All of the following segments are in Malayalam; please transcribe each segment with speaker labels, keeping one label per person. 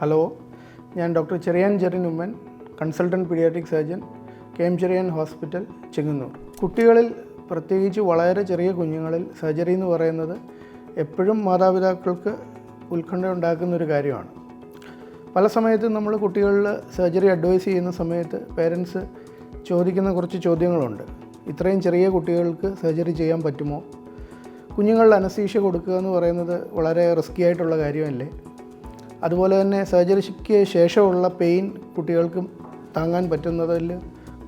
Speaker 1: ഹലോ ഞാൻ doctor Cherian Jerin Oommen consultant paediatric surgeon K M Cherian hospital Chengannur. കുട്ടികളിൽ പ്രത്യേകിച്ച് വളരെ ചെറിയ കുഞ്ഞുങ്ങളിൽ സർജറി എന്ന് പറയുന്നത് എപ്പോഴും മാതാപിതാക്കൾക്ക് ഉത്കണ്ഠ ഉണ്ടാക്കുന്ന ഒരു കാര്യമാണ്. പല സമയത്തും നമ്മൾ കുട്ടികളിൽ സർജറി അഡ്വൈസ് ചെയ്യുന്ന സമയത്ത് പേരൻസ് ചോദിക്കുന്ന കുറച്ച് ചോദ്യങ്ങളുണ്ട്. ഇത്രയും ചെറിയ കുട്ടികൾക്ക് സർജറി ചെയ്യാൻ പറ്റുമോ? കുഞ്ഞുങ്ങളിൽ അനസ്തീഷ്യ കൊടുക്കുക എന്ന് പറയുന്നത് വളരെ റിസ്കി ആയിട്ടുള്ള കാര്യമല്ലേ? അതുപോലെ തന്നെ സർജറിക്ക് ശേഷമുള്ള പെയിൻ കുട്ടികൾക്കും താങ്ങാൻ പറ്റുന്നതിൽ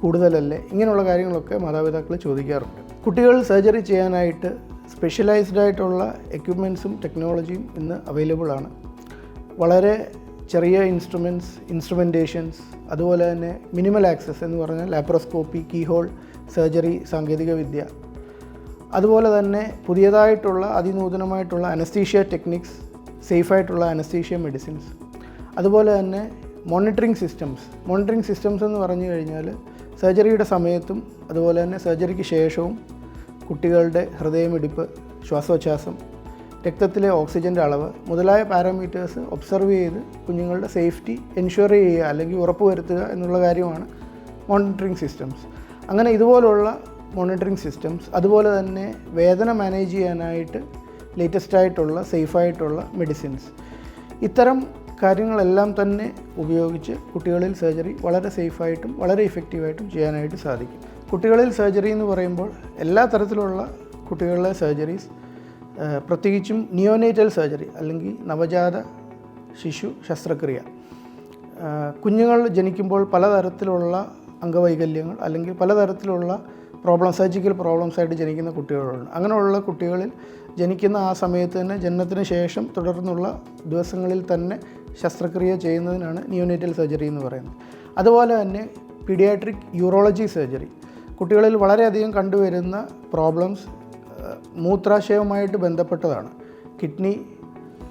Speaker 1: കൂടുതലല്ലേ? ഇങ്ങനെയുള്ള കാര്യങ്ങളൊക്കെ മാതാപിതാക്കൾ ചോദിക്കാറുണ്ട്. കുട്ടികൾ സർജറി ചെയ്യാനായിട്ട് സ്പെഷ്യലൈസ്ഡ് ആയിട്ടുള്ള എക്യുപ്മെൻസും ടെക്നോളജിയും ഇന്ന് അവൈലബിൾ ആണ്. വളരെ ചെറിയ ഇൻസ്ട്രുമെന്റ്സ് ഇൻസ്ട്രുമെന്റേഷൻസ് അതുപോലെ തന്നെ മിനിമൽ ആക്സസ് എന്ന് പറഞ്ഞാൽ ലാപ്രോസ്കോപ്പി കീഹോൾ സർജറി സാങ്കേതികവിദ്യ. അതുപോലെ തന്നെ പുതിയതായിട്ടുള്ള അതിനൂതനമായിട്ടുള്ള അനസ്തീഷ്യ ടെക്നിക്സ് സേഫായിട്ടുള്ള അനസ്തീഷ്യ മെഡിസിൻസ്. അതുപോലെ തന്നെ മോണിറ്ററിംഗ് സിസ്റ്റംസ്. മോണിറ്ററിംഗ് സിസ്റ്റംസ് എന്ന് പറഞ്ഞു കഴിഞ്ഞാൽ സർജറിയുടെ സമയത്തും അതുപോലെ തന്നെ സർജറിക്ക് ശേഷവും കുട്ടികളുടെ ഹൃദയമിടിപ്പ് ശ്വാസോച്ഛ്വാസം രക്തത്തിലെ ഓക്സിജന്റെ അളവ് മുതലായ പാരാമീറ്റേഴ്സ് ഒബ്സർവ് ചെയ്ത് കുഞ്ഞുങ്ങളുടെ സേഫ്റ്റി എൻഷുർ ചെയ്യുക അല്ലെങ്കിൽ ഉറപ്പുവരുത്തുക എന്നുള്ള കാര്യമാണ് മോണിറ്ററിംഗ് സിസ്റ്റംസ്. അങ്ങനെ ഇതുപോലുള്ള മോണിറ്ററിംഗ് സിസ്റ്റംസ് അതുപോലെ തന്നെ വേദന മാനേജ് ചെയ്യാനായിട്ട് ലേറ്റസ്റ്റ് ആയിട്ടുള്ള സേഫായിട്ടുള്ള മെഡിസിൻസ് ഇത്തരം കാര്യങ്ങളെല്ലാം തന്നെ ഉപയോഗിച്ച് കുട്ടികളിൽ സർജറി വളരെ സേഫായിട്ടും വളരെ ഇഫക്റ്റീവായിട്ടും ചെയ്യാനായിട്ട് സാധിക്കും. കുട്ടികളിൽ സർജറി എന്ന് പറയുമ്പോൾ എല്ലാ തരത്തിലുള്ള കുട്ടികളിലെ സർജറീസ് പ്രത്യേകിച്ചും നിയോനേറ്റൽ സർജറി അല്ലെങ്കിൽ നവജാത ശിശു ശസ്ത്രക്രിയ. കുഞ്ഞുങ്ങൾ ജനിക്കുമ്പോൾ പലതരത്തിലുള്ള അംഗവൈകല്യങ്ങൾ അല്ലെങ്കിൽ പലതരത്തിലുള്ള പ്രോബ്ലം സർജിക്കൽ പ്രോബ്ലംസ് ആയിട്ട് ജനിക്കുന്ന കുട്ടികളുണ്ട് അങ്ങനെയുള്ള കുട്ടികളിൽ ജനിക്കുന്ന ആ സമയത്ത് തന്നെ ജനനത്തിന് ശേഷം തുടർന്നുള്ള ദിവസങ്ങളിൽ തന്നെ ശസ്ത്രക്രിയ ചെയ്യുന്നതിനാണ് നിയോനേറ്റൽ സർജറി എന്ന് പറയുന്നത്. അതുപോലെ തന്നെ പീഡിയാട്രിക് യൂറോളജി സർജറി കുട്ടികളിൽ വളരെയധികം കണ്ടുവരുന്ന പ്രോബ്ലംസ് മൂത്രാശയവുമായിട്ട് ബന്ധപ്പെട്ടതാണ്. കിഡ്നി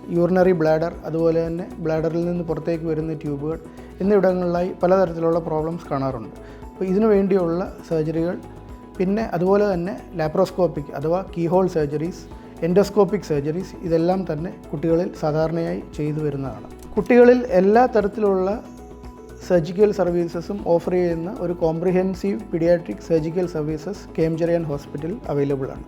Speaker 1: യൂറിനറി ബ്ലാഡർ അതുപോലെ തന്നെ ബ്ലാഡറിൽ നിന്ന് പുറത്തേക്ക് വരുന്ന ട്യൂബുകൾ എന്നിവിടങ്ങളിലായി പലതരത്തിലുള്ള പ്രോബ്ലംസ് കാണാറുണ്ട്. അപ്പോൾ ഇതിനു വേണ്ടിയുള്ള സർജറികൾ പിന്നെ അതുപോലെ തന്നെ ലാപ്രോസ്കോപ്പിക് അഥവാ കീഹോൾ സർജറീസ് എൻഡോസ്കോപ്പിക് സർജറീസ് ഇതെല്ലാം തന്നെ കുട്ടികളിൽ സാധാരണയായി ചെയ്തു വരുന്നതാണ്. കുട്ടികളിൽ എല്ലാ തരത്തിലുള്ള സർജിക്കൽ സർവീസസും ഓഫർ ചെയ്യുന്ന ഒരു കോംപ്രിഹെൻസീവ് പീഡിയാട്രിക് സർജിക്കൽ സർവീസസ് കേംജറിയൻ ഹോസ്പിറ്റൽ അവൈലബിൾ ആണ്.